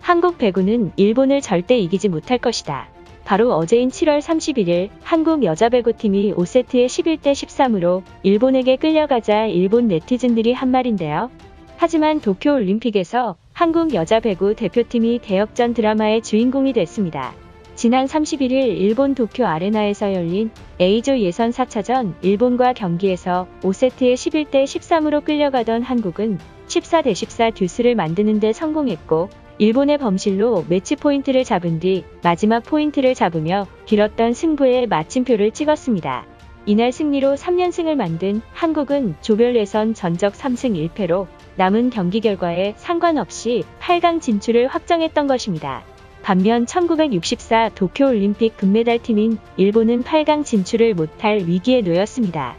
한국 배구는 일본을 절대 이기지 못할 것이다. 바로 어제인 7월 31일 한국 여자 배구팀이 5세트에 11대 13으로 일본에게 끌려가자 일본 네티즌들이 한 말인데요. 하지만 도쿄올림픽에서 한국 여자 배구 대표팀이 대역전 드라마의 주인공이 됐습니다. 지난 31일 일본 도쿄 아레나에서 열린 A조 예선 4차전 일본과 경기에서 5세트에 11대 13으로 끌려가던 한국은 14대 14 듀스를 만드는 데 성공했고 일본의 범실로 매치 포인트를 잡은 뒤 마지막 포인트를 잡으며 길었던 승부에 마침표를 찍었습니다. 이날 승리로 3연승을 만든 한국은 조별 예선 전적 3승 1패로 남은 경기 결과에 상관없이 8강 진출을 확정했던 것입니다. 반면 1964 도쿄올림픽 금메달 팀인 일본은 8강 진출을 못할 위기에 놓였습니다.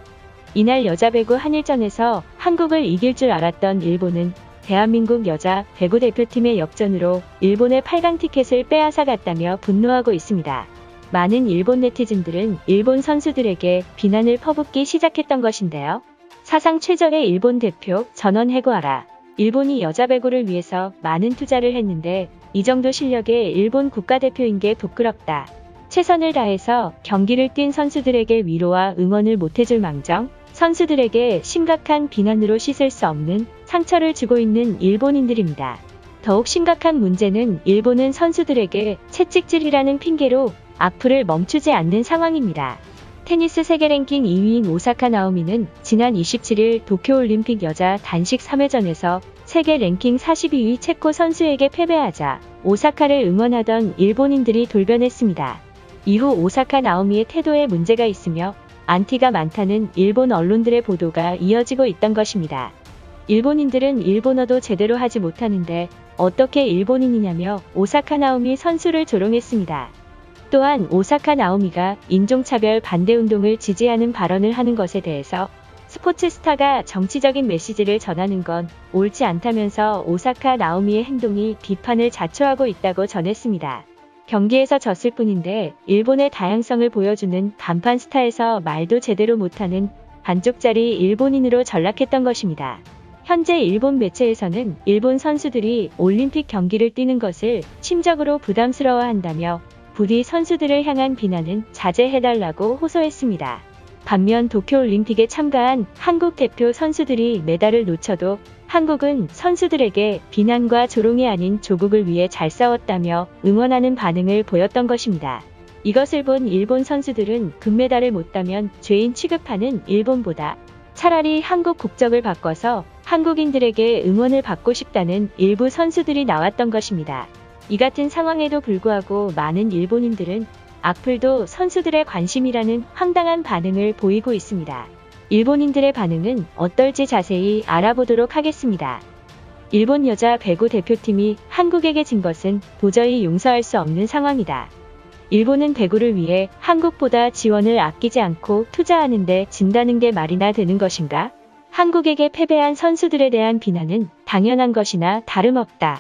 이날 여자 배구 한일전에서 한국을 이길 줄 알았던 일본은 대한민국 여자 배구 대표팀의 역전으로 일본의 8강 티켓을 빼앗아갔다며 분노하고 있습니다. 많은 일본 네티즌들은 일본 선수들에게 비난을 퍼붓기 시작했던 것인데요. 사상 최적의 일본 대표 전원 해고하라. 일본이 여자 배구를 위해서 많은 투자를 했는데 이 정도 실력의 일본 국가대표인 게 부끄럽다. 최선을 다해서 경기를 뛴 선수들에게 위로와 응원을 못해줄 망정, 선수들에게 심각한 비난으로 씻을 수 없는 상처를 주고 있는 일본인들입니다. 더욱 심각한 문제는 일본은 선수들에게 채찍질이라는 핑계로 악플을 멈추지 않는 상황입니다. 테니스 세계 랭킹 2위인 오사카 나오미는 지난 27일 도쿄올림픽 여자 단식 3회전에서 세계 랭킹 42위 체코 선수에게 패배하자 오사카를 응원하던 일본인들이 돌변했습니다. 이후 오사카 나오미의 태도에 문제가 있으며 안티가 많다는 일본 언론들의 보도가 이어지고 있던 것입니다. 일본인들은 일본어도 제대로 하지 못하는데 어떻게 일본인이냐며 오사카 나오미 선수를 조롱했습니다. 또한 오사카 나오미가 인종차별 반대 운동을 지지하는 발언을 하는 것에 대해서 스포츠 스타가 정치적인 메시지를 전하는 건 옳지 않다면서 오사카 나오미의 행동이 비판을 자초하고 있다고 전했습니다. 경기에서 졌을 뿐인데 일본의 다양성을 보여주는 간판 스타에서 말도 제대로 못하는 반쪽짜리 일본인으로 전락했던 것입니다. 현재 일본 매체에서는 일본 선수들이 올림픽 경기를 뛰는 것을 심적으로 부담스러워한다며 부디 선수들을 향한 비난은 자제해달라고 호소했습니다. 반면 도쿄올림픽에 참가한 한국 대표 선수들이 메달을 놓쳐도 한국은 선수들에게 비난과 조롱이 아닌 조국을 위해 잘 싸웠다며 응원하는 반응을 보였던 것입니다. 이것을 본 일본 선수들은 금메달을 못 따면 죄인 취급하는 일본보다 차라리 한국 국적을 바꿔서 한국인들에게 응원을 받고 싶다는 일부 선수들이 나왔던 것입니다. 이 같은 상황에도 불구하고 많은 일본인들은 악플도 선수들의 관심이라는 황당한 반응을 보이고 있습니다. 일본인들의 반응은 어떨지 자세히 알아보도록 하겠습니다. 일본 여자 배구 대표팀이 한국에게 진 것은 도저히 용서할 수 없는 상황이다. 일본은 배구를 위해 한국보다 지원을 아끼지 않고 투자하는데 진다는 게 말이나 되는 것인가? 한국에게 패배한 선수들에 대한 비난은 당연한 것이나 다름없다.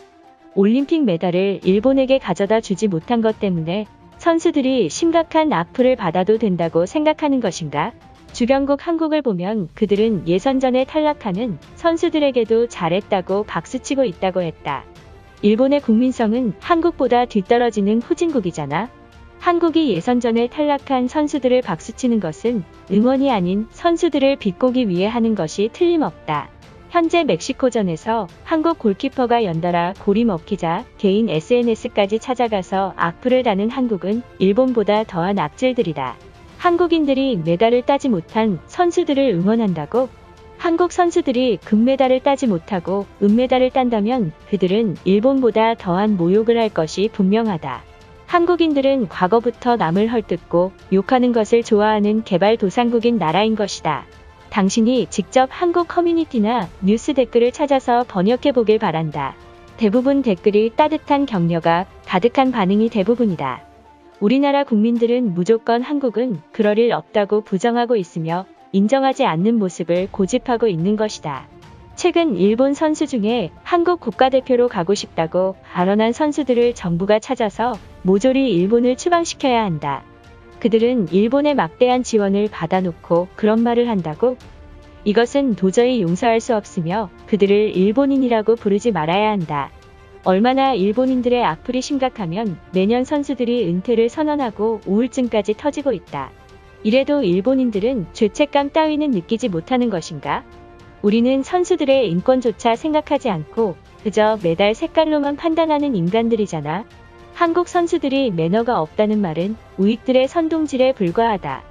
올림픽 메달을 일본에게 가져다 주지 못한 것 때문에 선수들이 심각한 악플을 받아도 된다고 생각하는 것인가? 주변국 한국을 보면 그들은 예선전에 탈락하는 선수들에게도 잘했다고 박수치고 있다고 했다. 일본의 국민성은 한국보다 뒤떨어지는 후진국이잖아. 한국이 예선전에 탈락한 선수들을 박수치는 것은 응원이 아닌 선수들을 비꼬기 위해 하는 것이 틀림없다. 현재 멕시코전에서 한국 골키퍼가 연달아 골이 먹히자 개인 SNS까지 찾아가서 악플을 다는 한국은 일본보다 더한 악질들이다. 한국인들이 메달을 따지 못한 선수들을 응원한다고? 한국 선수들이 금메달을 따지 못하고 은메달을 딴다면 그들은 일본보다 더한 모욕을 할 것이 분명하다. 한국인들은 과거부터 남을 헐뜯고 욕하는 것을 좋아하는 개발도상국인 나라인 것이다. 당신이 직접 한국 커뮤니티나 뉴스 댓글을 찾아서 번역해 보길 바란다. 대부분 댓글이 따뜻한 격려가 가득한 반응이 대부분이다. 우리나라 국민들은 무조건 한국은 그럴 일 없다고 부정하고 있으며 인정하지 않는 모습을 고집하고 있는 것이다. 최근 일본 선수 중에 한국 국가대표로 가고 싶다고 발언한 선수들을 정부가 찾아서 모조리 일본을 추방시켜야 한다. 그들은 일본의 막대한 지원을 받아놓고 그런 말을 한다고? 이것은 도저히 용서할 수 없으며 그들을 일본인이라고 부르지 말아야 한다. 얼마나 일본인들의 악플이 심각하면 매년 선수들이 은퇴를 선언하고 우울증까지 터지고 있다. 이래도 일본인들은 죄책감 따위는 느끼지 못하는 것인가? 우리는 선수들의 인권조차 생각하지 않고 그저 메달 색깔로만 판단하는 인간들이잖아. 한국 선수들이 매너가 없다는 말은 우익들의 선동질에 불과하다.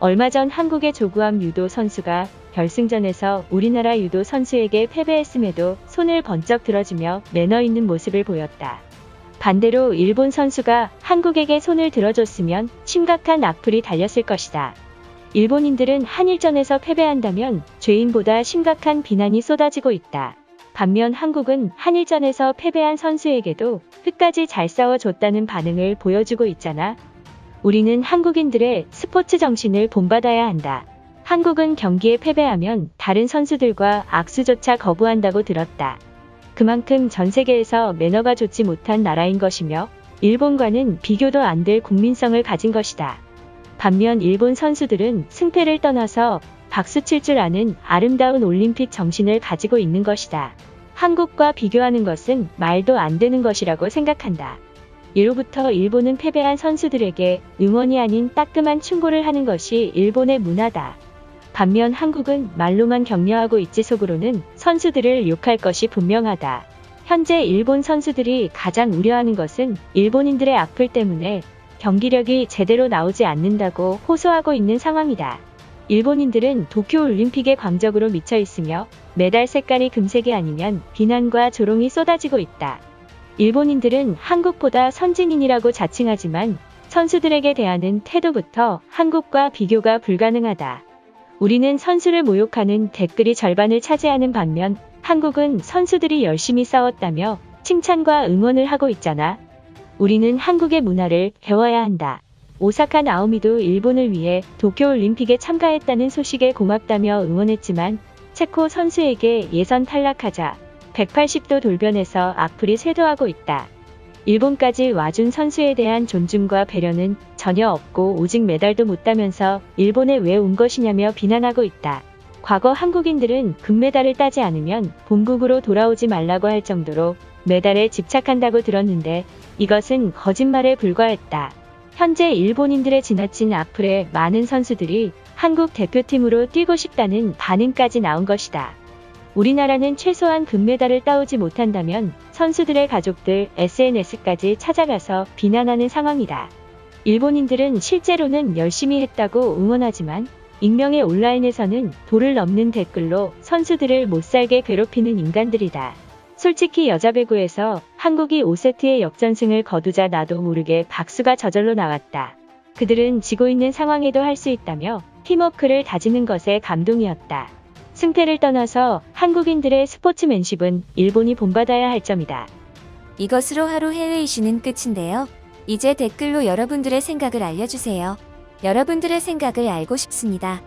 얼마 전 한국의 조구함 유도 선수가 결승전에서 우리나라 유도 선수에게 패배했음에도 손을 번쩍 들어주며 매너 있는 모습을 보였다. 반대로 일본 선수가 한국에게 손을 들어줬으면 심각한 악플이 달렸을 것이다. 일본인들은 한일전에서 패배한다면 죄인보다 심각한 비난이 쏟아지고 있다. 반면 한국은 한일전에서 패배한 선수에게도 끝까지 잘 싸워줬다는 반응을 보여주고 있잖아. 우리는 한국인들의 스포츠 정신을 본받아야 한다. 한국은 경기에 패배하면 다른 선수들과 악수조차 거부한다고 들었다. 그만큼 전 세계에서 매너가 좋지 못한 나라인 것이며 일본과는 비교도 안 될 국민성을 가진 것이다. 반면 일본 선수들은 승패를 떠나서 박수 칠 줄 아는 아름다운 올림픽 정신을 가지고 있는 것이다. 한국과 비교하는 것은 말도 안 되는 것이라고 생각한다. 예로부터 일본은 패배한 선수들에게 응원이 아닌 따끔한 충고를 하는 것이 일본의 문화다. 반면 한국은 말로만 격려하고 있지 속으로는 선수들을 욕할 것이 분명하다. 현재 일본 선수들이 가장 우려하는 것은 일본인들의 악플 때문에 경기력이 제대로 나오지 않는다고 호소하고 있는 상황이다. 일본인들은 도쿄올림픽에 광적으로 미쳐 있으며 메달 색깔이 금색이 아니면 비난과 조롱이 쏟아지고 있다. 일본인들은 한국보다 선진인이라고 자칭하지만 선수들에게 대하는 태도부터 한국과 비교가 불가능하다. 우리는 선수를 모욕하는 댓글이 절반을 차지하는 반면 한국은 선수들이 열심히 싸웠다며 칭찬과 응원을 하고 있잖아. 우리는 한국의 문화를 배워야 한다. 오사카 나오미도 일본을 위해 도쿄올림픽에 참가했다는 소식에 고맙다며 응원했지만 체코 선수에게 예선 탈락하자 180도 돌변해서 악플이 쇄도하고 있다. 일본까지 와준 선수에 대한 존중과 배려는 전혀 없고 오직 메달도 못 따면서 일본에 왜 온 것이냐며 비난하고 있다. 과거 한국인들은 금메달을 따지 않으면 본국으로 돌아오지 말라고 할 정도로 메달에 집착한다고 들었는데 이것은 거짓말에 불과했다. 현재 일본인들의 지나친 악플에 많은 선수들이 한국 대표팀으로 뛰고 싶다는 반응까지 나온 것이다. 우리나라는 최소한 금메달을 따오지 못한다면 선수들의 가족들 SNS까지 찾아가서 비난하는 상황이다. 일본인들은 실제로는 열심히 했다고 응원하지만 익명의 온라인에서는 도를 넘는 댓글로 선수들을 못살게 괴롭히는 인간들이다. 솔직히 여자 배구에서 한국이 5세트의 역전승을 거두자 나도 모르게 박수가 저절로 나왔다. 그들은 지고 있는 상황에도 할 수 있다며 팀워크를 다지는 것에 감동이었다. 승패를 떠나서 한국인들의 스포츠맨십은 일본이 본받아야 할 점이다. 이것으로 하루 해외 이슈는 끝인데요. 이제 댓글로 여러분들의 생각을 알려주세요. 여러분들의 생각을 알고 싶습니다.